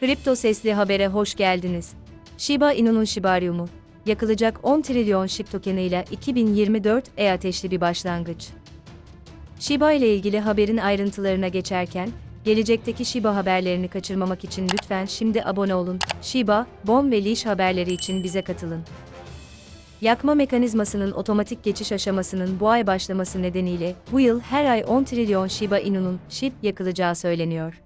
Kripto Sesli Haber'e hoş geldiniz. Shiba Inu'nun Shibarium'u, yakılacak 10 trilyon SHIB tokenıyla 2024 e ateşli bir başlangıç. Shiba ile ilgili haberin ayrıntılarına geçerken, gelecekteki Shiba haberlerini kaçırmamak için lütfen şimdi abone olun. Shiba, Bon ve Leash haberleri için bize katılın. Yakma mekanizmasının otomatik geçiş aşamasının bu ay başlaması nedeniyle bu yıl her ay 10 trilyon Shiba Inu'nun SHIB yakılacağı söyleniyor.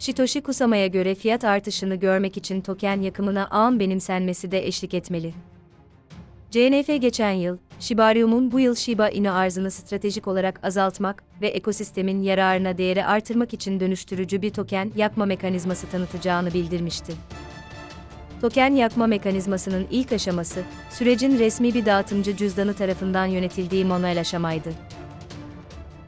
Shitoshi Kusama'ya göre fiyat artışını görmek için token yakımına ağın benimsenmesi de eşlik etmeli. CNF geçen yıl, Shibarium'un bu yıl Shiba Inu arzını stratejik olarak azaltmak ve ekosistemin yararına değeri artırmak için dönüştürücü bir token yakma mekanizması tanıtacağını bildirmişti. Token yakma mekanizmasının ilk aşaması, sürecin resmi bir dağıtımcı cüzdanı tarafından yönetildiği manuel aşamaydı.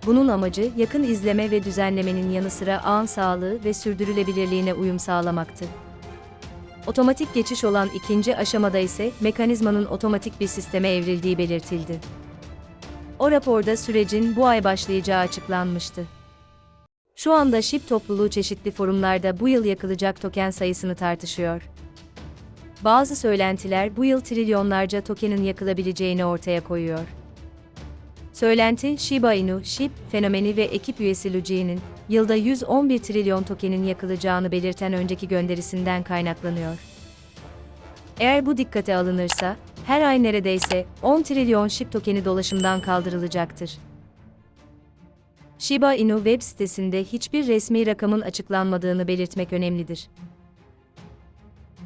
Bunun amacı yakın izleme ve düzenlemenin yanı sıra ağın sağlığı ve sürdürülebilirliğine uyum sağlamaktı. Otomatik geçiş olan ikinci aşamada ise mekanizmanın otomatik bir sisteme evrildiği belirtildi. O raporda sürecin bu ay başlayacağı açıklanmıştı. Şu anda SHIB topluluğu çeşitli forumlarda bu yıl yakılacak token sayısını tartışıyor. Bazı söylentiler bu yıl trilyonlarca tokenin yakılabileceğini ortaya koyuyor. Söylenti, Shiba Inu, SHIB, fenomeni ve ekip üyesi Luji'nin, yılda 111 trilyon tokenin yakılacağını belirten önceki gönderisinden kaynaklanıyor. Eğer bu dikkate alınırsa, her ay neredeyse 10 trilyon SHIB tokeni dolaşımdan kaldırılacaktır. Shiba Inu web sitesinde hiçbir resmi rakamın açıklanmadığını belirtmek önemlidir.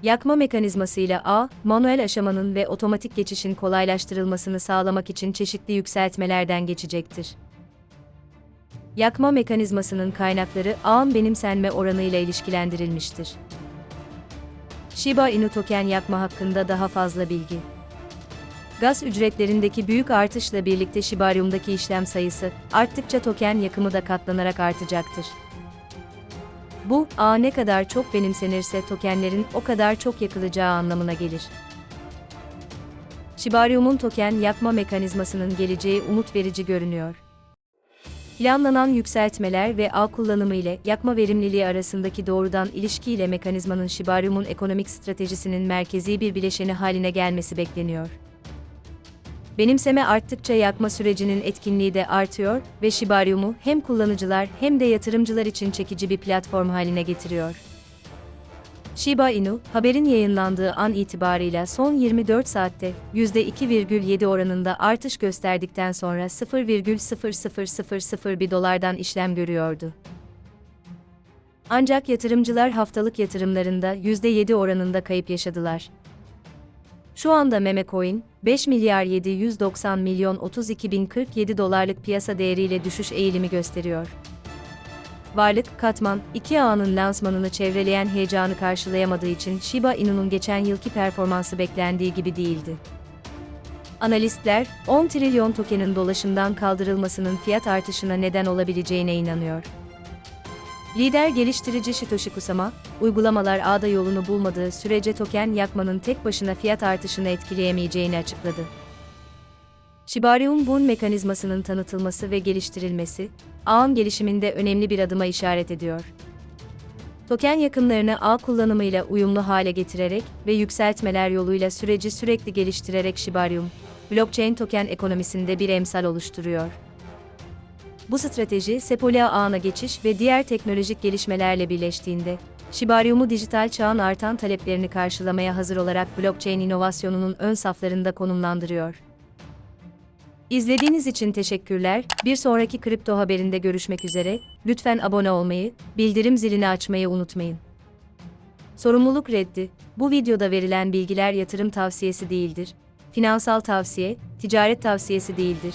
Yakma mekanizmasıyla A, manuel aşamanın ve otomatik geçişin kolaylaştırılmasını sağlamak için çeşitli yükseltmelerden geçecektir. Yakma mekanizmasının kaynakları ağın benimsenme oranıyla ilişkilendirilmiştir. Shiba Inu token yakma hakkında daha fazla bilgi. Gaz ücretlerindeki büyük artışla birlikte Shibarium'daki işlem sayısı, arttıkça token yakımı da katlanarak artacaktır. Bu, ağ ne kadar çok benimsenirse tokenlerin o kadar çok yakılacağı anlamına gelir. Shibarium'un token yakma mekanizmasının geleceği umut verici görünüyor. Planlanan yükseltmeler ve ağ kullanımı ile yakma verimliliği arasındaki doğrudan ilişki ile mekanizmanın Shibarium'un ekonomik stratejisinin merkezi bir bileşeni haline gelmesi bekleniyor. Benimseme arttıkça yakma sürecinin etkinliği de artıyor ve Shibarium'u hem kullanıcılar hem de yatırımcılar için çekici bir platform haline getiriyor. Shiba Inu, haberin yayınlandığı an itibarıyla son 24 saatte %2,7 oranında artış gösterdikten sonra 0,00001 dolardan işlem görüyordu. Ancak yatırımcılar haftalık yatırımlarında %7 oranında kayıp yaşadılar. Şu anda Memecoin, 5 milyar 790 milyon 32 bin 47 dolarlık piyasa değeriyle düşüş eğilimi gösteriyor. Varlık, katman, iki ağının lansmanını çevreleyen heyecanı karşılayamadığı için Shiba Inu'nun geçen yılki performansı beklendiği gibi değildi. Analistler, 10 trilyon tokenin dolaşımdan kaldırılmasının fiyat artışına neden olabileceğine inanıyor. Lider geliştirici Shitoshi Kusama, uygulamalar ağda yolunu bulmadığı sürece token yakmanın tek başına fiyat artışını etkileyemeyeceğini açıkladı. Shibarium Boon mekanizmasının tanıtılması ve geliştirilmesi, ağın gelişiminde önemli bir adıma işaret ediyor. Token yakınlarını ağ kullanımıyla uyumlu hale getirerek ve yükseltmeler yoluyla süreci sürekli geliştirerek Shibarium, blockchain token ekonomisinde bir emsal oluşturuyor. Bu strateji Sepolia ağına geçiş ve diğer teknolojik gelişmelerle birleştiğinde, Shibarium'u dijital çağın artan taleplerini karşılamaya hazır olarak blockchain inovasyonunun ön saflarında konumlandırıyor. İzlediğiniz için teşekkürler. Bir sonraki kripto haberinde görüşmek üzere. Lütfen abone olmayı, bildirim zilini açmayı unutmayın. Sorumluluk reddi. Bu videoda verilen bilgiler yatırım tavsiyesi değildir. Finansal tavsiye, ticaret tavsiyesi değildir.